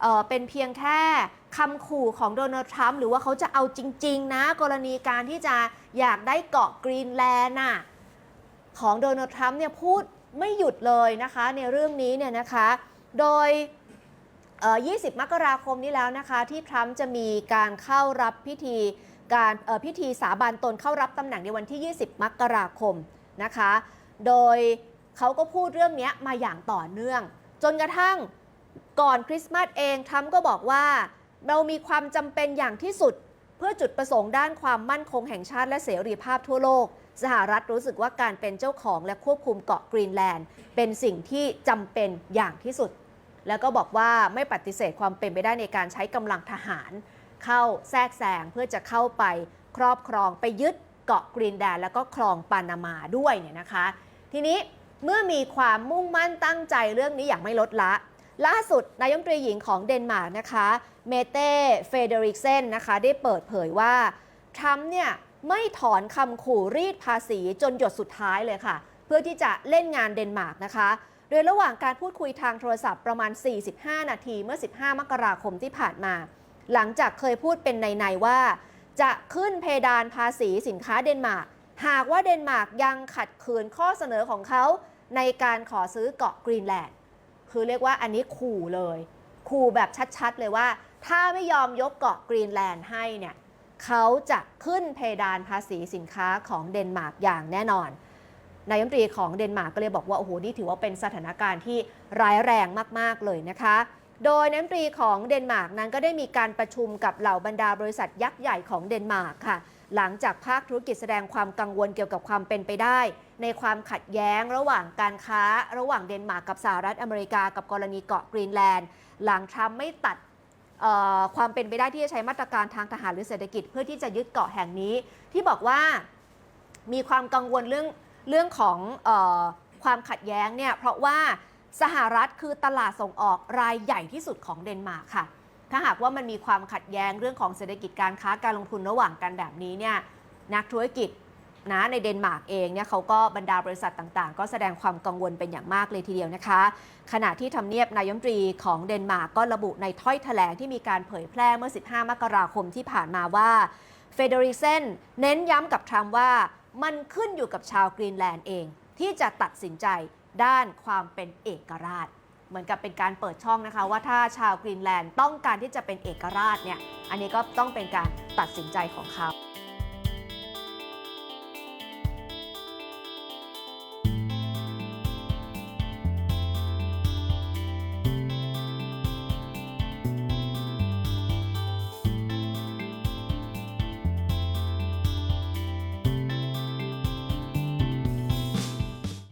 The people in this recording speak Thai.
เเป็นเพียงแค่คำขู่ของโดนัลด์ทรัมป์หรือว่าเขาจะเอาจริง ๆ นะ กรณีการที่จะอยากได้เกาะกรีนแลนด์น่ะของโดนัลด์ทรัมป์เนี่ยพูดไม่หยุดเลยนะคะในเรื่องนี้เนี่ยนะคะ โดย 20 มกราคมนี้แล้วนะคะ ที่ทรัมป์จะมีการเข้ารับพิธีการพิธีสาบานตนเข้ารับตำแหน่งในวันที่ 20 มกราคมนะคะ โดยเขาก็พูดเรื่องนี้มาอย่างต่อเนื่อง จนกระทั่ง ก่อนคริสต์มาสเองทรัมป์ก็บอกว่า เรามีความจำเป็นอย่างที่สุด เพื่อจุดประสงค์ด้านความมั่นคงแห่งชาติและเสรีภาพทั่วโลก สหรัฐรู้สึกว่าการเป็นเจ้าของและควบคุมเกาะกรีนแลนด์ เป็นสิ่งที่จำเป็นอย่างที่สุด แล้วก็บอกว่าไม่ปฏิเสธความเป็นไปได้ในการใช้กำลังทหาร เข้าแทรกแซงเพื่อจะเข้าไปครอบครองไปยึดเกาะกรีนแลนด์แล้วก็คลองปานามาด้วยเนี่ยนะคะ ทีนี้เมื่อมีความมุ่งมั่นตั้งใจเรื่องนี้อย่างไม่ลดละ ล่าสุดนายมตรีหญิงของเดนมาร์กนะคะเมเต้เฟเดริกเซนนะคะได้เปิดเผยว่าทรัมป์เนี่ยไม่ถอนคำขู่รีดภาษีจนหยดสุดท้ายเลยค่ะ เพื่อที่จะเล่นงานเดนมาร์กนะคะ โดยระหว่างการพูดคุยทางโทรศัพท์ประมาณ 45 นาทีเมื่อ 15 มกราคมที่ผ่านมา หลังจากเคยพูดเป็นใน ๆ ว่า จะขึ้นเพดานภาษีสินค้าเดนมาร์กหากว่าเดนมาร์กยังขัดขืนข้อเสนอของเขาในการขอซื้อเกาะกรีนแลนด์ คือเรียกว่าอันนี้ขู่เลยขู่แบบชัดๆ เลยว่า ถ้าไม่ยอมยกเกาะกรีนแลนด์ให้เนี่ยเขาจะขึ้นเพดานภาษีสินค้าของเดนมาร์กอย่างแน่นอนนายมนตรีของเดนมาร์กก็เลยบอกว่าโอ้โหนี่ถือว่าเป็นสถานการณ์ที่ร้ายแรงมากๆเลยนะคะ โดยนายมนตรีของเดนมาร์กนั้นก็ได้มีการประชุมกับเหล่าบรรดาบริษัทยักษ์ใหญ่ของเดนมาร์กค่ะ หลังจากภาคธุรกิจแสดงความกังวลเกี่ยวกับความเป็นไปได้ ในความขัดแย้งระหว่างการค้า ระหว่างเดนมาร์กกับสหรัฐอเมริกากับกรณีเกาะกรีนแลนด์ หลังทรัมป์ไม่ตัดความเป็นไปได้ที่จะใช้มาตรการทางทหารหรือเศรษฐกิจเพื่อที่จะยึดเกาะแห่งนี้ ที่บอกว่ามีความกังวลเรื่องเรื่องของออความขัดแย้งเนี่ยเพราะว่าสหรัฐคือตลาดส่งออกรายใหญ่ที่สุดของเดนมาร์กค่ะ ถ้าหากว่ามันมีความขัดแย้งเรื่องของเศรษฐกิจการค้าการลงทุนระหว่างกันแบบนี้เนี่ยนักธุรกิจนะในเดนมาร์กเองเนี่ยเขาก็บรรดาบริษัทต่างๆ ก็แสดงความกังวลเป็นอย่างมากเลยทีเดียวนะคะ ขณะที่ทำเนียบนายมตรีของเดนมาร์กก็ระบุในถ้อยแถลงที่มีการเผยแพร่เมื่อ 15 มกราคมที่ผ่านมาว่าเฟเดริเซนเน้นย้ำกับทรัมป์ว่ามันขึ้นอยู่กับชาวกรีนแลนด์เอง ที่จะตัดสินใจด้านความเป็นเอกราช เหมือนกับเป็นการเปิดช่องนะคะ ว่าถ้าชาวกรีนแลนด์ต้องการที่จะเป็นเอกราชเนี่ยอันนี้ก็ต้องเป็นการตัดสินใจของเขา